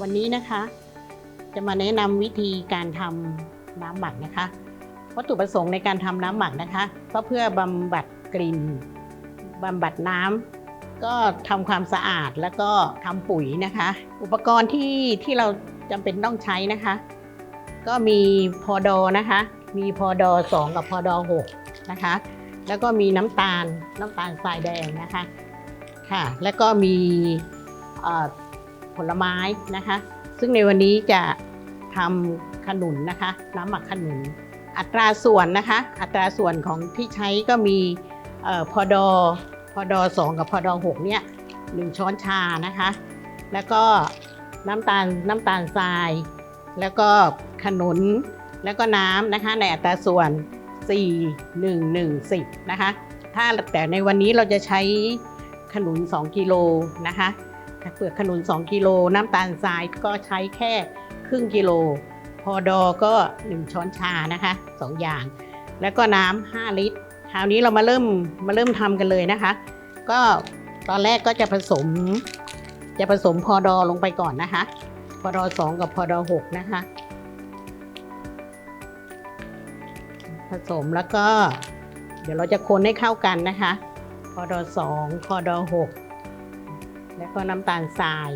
วันนี้นะคะ จะมาแนะนำวิธีการทำน้ำหมักนะคะ วัตถุประสงค์ในการทำน้ำหมักนะคะ ก็เพื่อบำบัดกลิ่นบำบัดน้ำก็ทำความสะอาดแล้วก็ทำปุ๋ยนะคะ อุปกรณ์ที่ที่เราจำเป็นต้องใช้นะคะ ก็มีพอดอนะคะ มีพอดอ2กับพอดอ6นะคะ แล้วก็มีน้ำตาลน้ำตาลทรายแดงนะคะค่ะ แล้วก็มี ผลไม้นะคะ ซึ่งในวันนี้จะทำขนุนนะคะ น้ำหมักขนุน อัตราส่วนนะคะ อัตราส่วนของที่ใช้ก็มีออพอดอพอดอสองกับพอดอหกเนี่ยหนึ่งช้อนชานะคะ แล้วก็น้ำตาลน้ำตาลทราย แล้วก็ขนุนแล้วก็น้ำนะคะในอัตราส่วน 4 1 1 10นะคะถ้าแต่ในวันนี้เราจะใช้ขนุน 2 กิโลนะคะ เปลือกขนุน 2 กิโล น้ำตาลทรายก็ใช้แค่ครึ่งกิโล พอดอก็ 1 ช้อนชานะคะ 2 อย่าง แล้วก็น้ำ5ลิตร คราวนี้เรามาเริ่มมาเริ่มทำกันเลยนะคะ ก็ตอนแรกก็จะผสม จะผสมพอดอลงไปก่อนนะคะ พอดอ2กับพอดอ6นะคะ ผสมแล้วก็ เดี๋ยวเราจะคนให้เข้ากันนะคะ พอดอ2พอดอ6 แล้วก็น้ำตาลทราย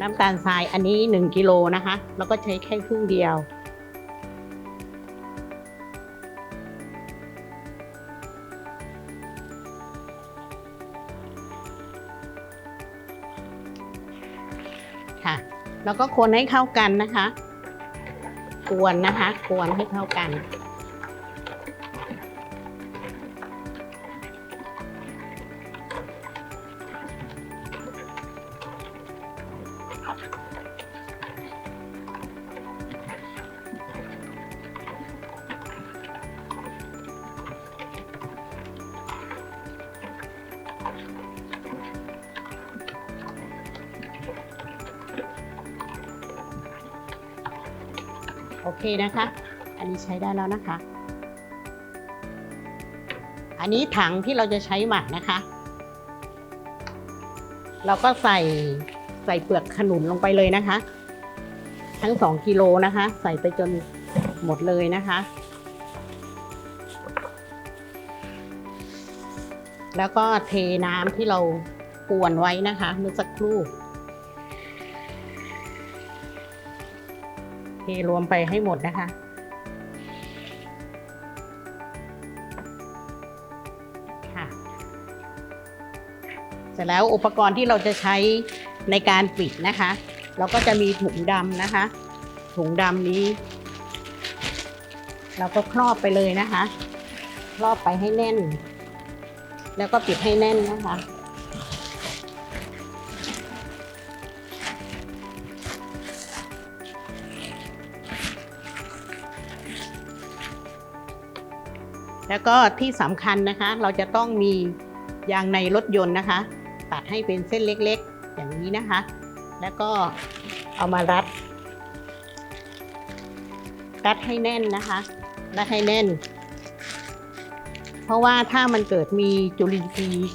น้ำตาลทรายอันนี้ 1กิโลนะคะ แล้วก็ใช้แค่ครึ่งเดียว ค่ะ แล้วก็คนให้เข้ากันนะคะ กวนนะคะ กวนให้เข้ากัน โอเคนะคะ อันนี้ใช้ได้แล้วนะคะ อันนี้ถังที่เราจะใช้หมักนะคะ เราก็ใส่ ส่เปลือกขนุนลงไปเลยนะคะ ทั้งสองกิโลนะคะ ใส่ไปจนหมดเลยนะคะ แล้วก็เทน้ำที่เรากวนไว้นะคะเมื่อสักครู่เทรวมไปให้หมดนะคะค่ะเสร็จแล้วอุปกรณ์ที่เราจะใช้ ในการปิดนะคะ เราก็จะมีถุงดำนะคะ ถุงดำนี้ เราก็ครอบไปเลยนะคะ ครอบไปให้แน่น แล้วก็ปิดให้แน่นนะคะแล้วก็ที่สำคัญนะคะเราจะต้องมียางในรถยนต์นะคะ ตัดให้เป็นเส้นเล็ก อย่างนี้นะคะ แล้วก็เอามารัด รัดให้แน่นนะคะ รัดให้แน่น เพราะว่าถ้ามันเกิดมีจุลินทรีย์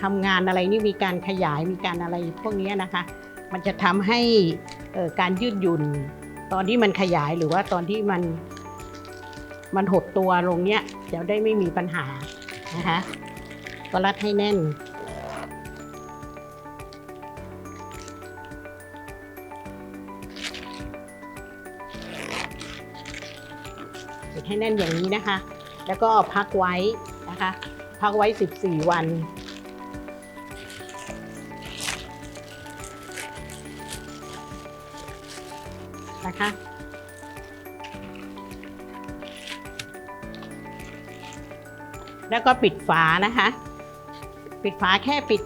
ทำงานอะไรนี่มีการขยายมีการอะไรพวกนี้นะคะ มันจะทำให้การยืดหยุ่น ตอนที่มันขยายหรือว่าตอนที่มันมันหดตัวลงเนี้ยจะได้ไม่มีปัญหานะคะก็รัดให้แน่น ให้แน่นอย่างนี้นะคะ แล้วก็พักไว้นะคะ พักไว้ 14 วัน นะคะแล้วก็ปิดฝานะคะ ปิดฝาแค่ปิด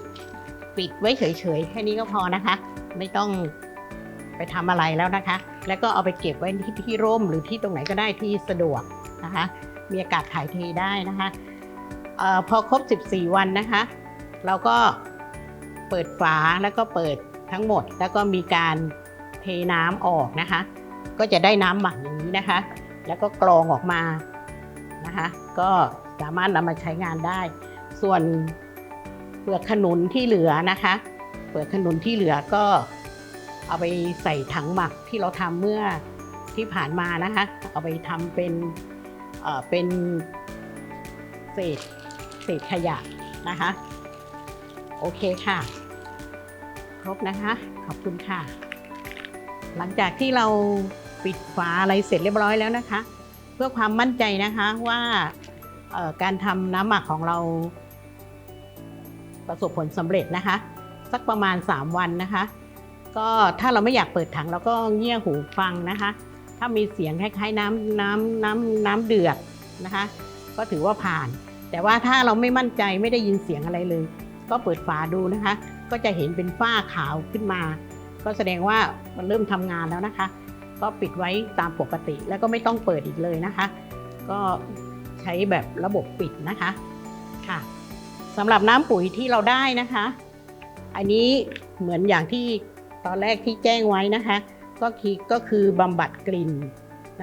ปิดไว้เฉยๆ แค่นี้ก็พอนะคะ ไม่ต้อง ไปทำอะไรแล้วนะคะ แล้วก็เอาไปเก็บไว้ที่ที่ร่มหรือที่ตรงไหนก็ได้ที่สะดวกนะคะ มีอากาศถ่ายเทได้นะคะออพอครบ 14 วันนะคะ เราก็เปิดฝาแล้วก็เปิดทั้งหมด แล้วก็มีการเทน้ำออกนะคะ ก็จะได้น้ำหมักอย่างนี้นะคะ แล้วก็กรองออกมานะคะ ก็สามารถนำมาใช้งานได้ ส่วนเปลือกขนุนที่เหลือนะคะ เปลือกขนุนที่เหลือก็ เอาไปใส่ถังหมักที่เราทำเมื่อที่ผ่านมานะคะ เอาไปทำเป็นเป็นเศษเศษขยะนะคะ โอเคค่ะ ครบนะคะ ขอบคุณค่ะ หลังจากที่เราปิดฝาอะไรเสร็จเรียบร้อยแล้วนะคะ เพื่อความมั่นใจนะคะว่าการทำน้ำหมักของเรา ประสบผลสำเร็จนะคะ สักประมาณ 3 วันนะคะ ก็ถ้าเราไม่อยากเปิดถังเราก็เงี่ยหูฟังนะคะ ถ้ามีเสียงคล้ายๆน้ำน้ำน้ำน้ำเดือดนะคะ ก็ถือว่าผ่าน แต่ว่าถ้าเราไม่มั่นใจไม่ได้ยินเสียงอะไรเลย ก็เปิดฝาดูนะคะ ก็จะเห็นเป็นฝ้าขาวขึ้นมา ก็แสดงว่ามันเริ่มทำงานแล้วนะคะ ก็ปิดไว้ตามปกติแล้วก็ไม่ต้องเปิดอีกเลยนะคะ ก็ใช้แบบระบบปิดนะคะค่ะสำหรับน้ำปุ๋ยที่เราได้นะคะ อันนี้เหมือนอย่างที่ ตอนแรกที่แจ้งไว้นะคะ ก็คือก็คือบำบัดกลิ่น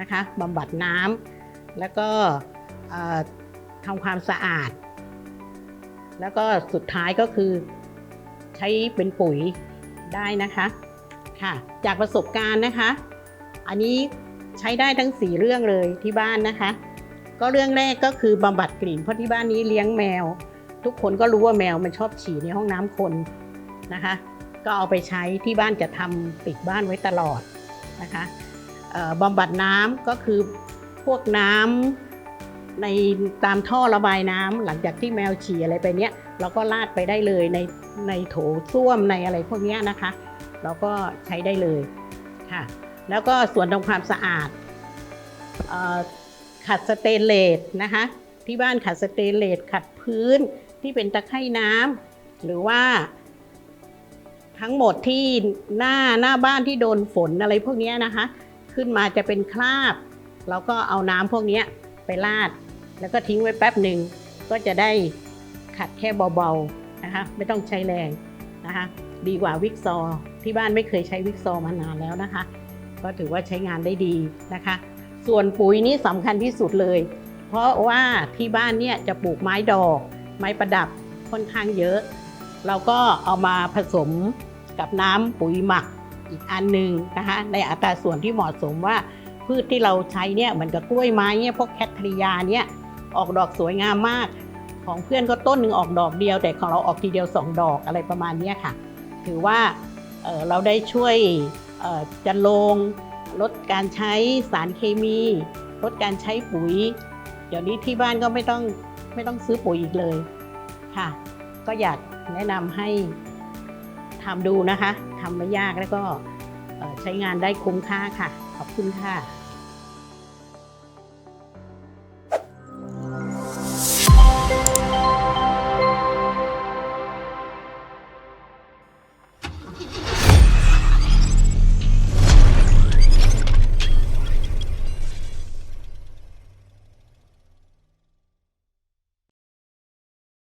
นะคะบำบัดน้ำแล้วก็ทำความสะอาด แล้วก็สุดท้ายก็คือใช้เป็นปุ๋ยได้นะคะค่ะ จากประสบการณ์นะคะ อันนี้ใช้ได้ทั้ง 4 เรื่องเลยที่บ้านนะคะ ก็เรื่องแรกก็คือบำบัดกลิ่นเพราะที่บ้านนี้เลี้ยงแมว ทุกคนก็รู้ว่าแมวมันชอบฉี่ในห้องน้ำคนนะคะ ก็เอาไปใช้ที่บ้านจะทำติดบ้านไว้ตลอดนะคะบำบัดน้ำก็คือพวกน้ำในตามท่อระบายน้ำหลังจากที่แมวฉี่อะไรไปเนี้ยเราก็ลาดไปได้เลยในในโถส้วมในอะไรพวกเนี้ยนะคะ เราก็ใช้ได้เลยค่ะ แล้วก็ส่วนทำความสะอาดอขัดสเตนเลสนะคะที่บ้านขัดสเตนเลสขัดพื้นที่เป็นตะไคร่น้ำหรือว่า ทั้งหมดที่หน้าหน้าบ้านที่โดนฝนอะไรพวกนี้นะคะ ขึ้นมาจะเป็นคราบ เราก็เอาน้ำพวกนี้ไปราด แล้วก็ทิ้งไว้แป๊บหนึ่งก็จะได้ขัดแค่เบาๆนะคะ ไม่ต้องใช้แรงนะคะ ดีกว่าวิกซอที่บ้านไม่เคยใช้วิกซอมานานแล้วนะคะ ก็ถือว่าใช้งานได้ดีนะคะ ส่วนปุ๋ยนี่สำคัญที่สุดเลย เพราะว่าที่บ้านเนี่ยจะปลูกไม้ดอก ไม้ประดับค่อนข้างเยอะ เราก็เอามาผสม กับน้ำปุ๋ยหมักอีกอันหนึ่งนะคะในอัตราส่วนที่เหมาะสมว่า พืชที่เราใช้เนี่ยเหมือนกับกล้วยไม้เนี่ยพวกแคทริยาเนี่ยออกดอกสวยงามมาก ของเพื่อนก็ต้นหนึ่งออกดอกเดียว แต่ของเราออกทีเดียวสองดอกอะไรประมาณนี้ค่ะ ถือว่าเเราได้ช่วยจันโรงลดการใช้สารเคมี ลดการใช้ปุ๋ย เดี๋ยวนี้ที่บ้านก็ไม่ต้องไม่ต้องซื้อปุ๋ยอีกเลยค่ะ ก็อยากแนะนำให้ ทำดูนะคะทำไม่ยากแล้วก็ใช้งานได้คุ้มค่าค่ะ ขอบคุณค่ะ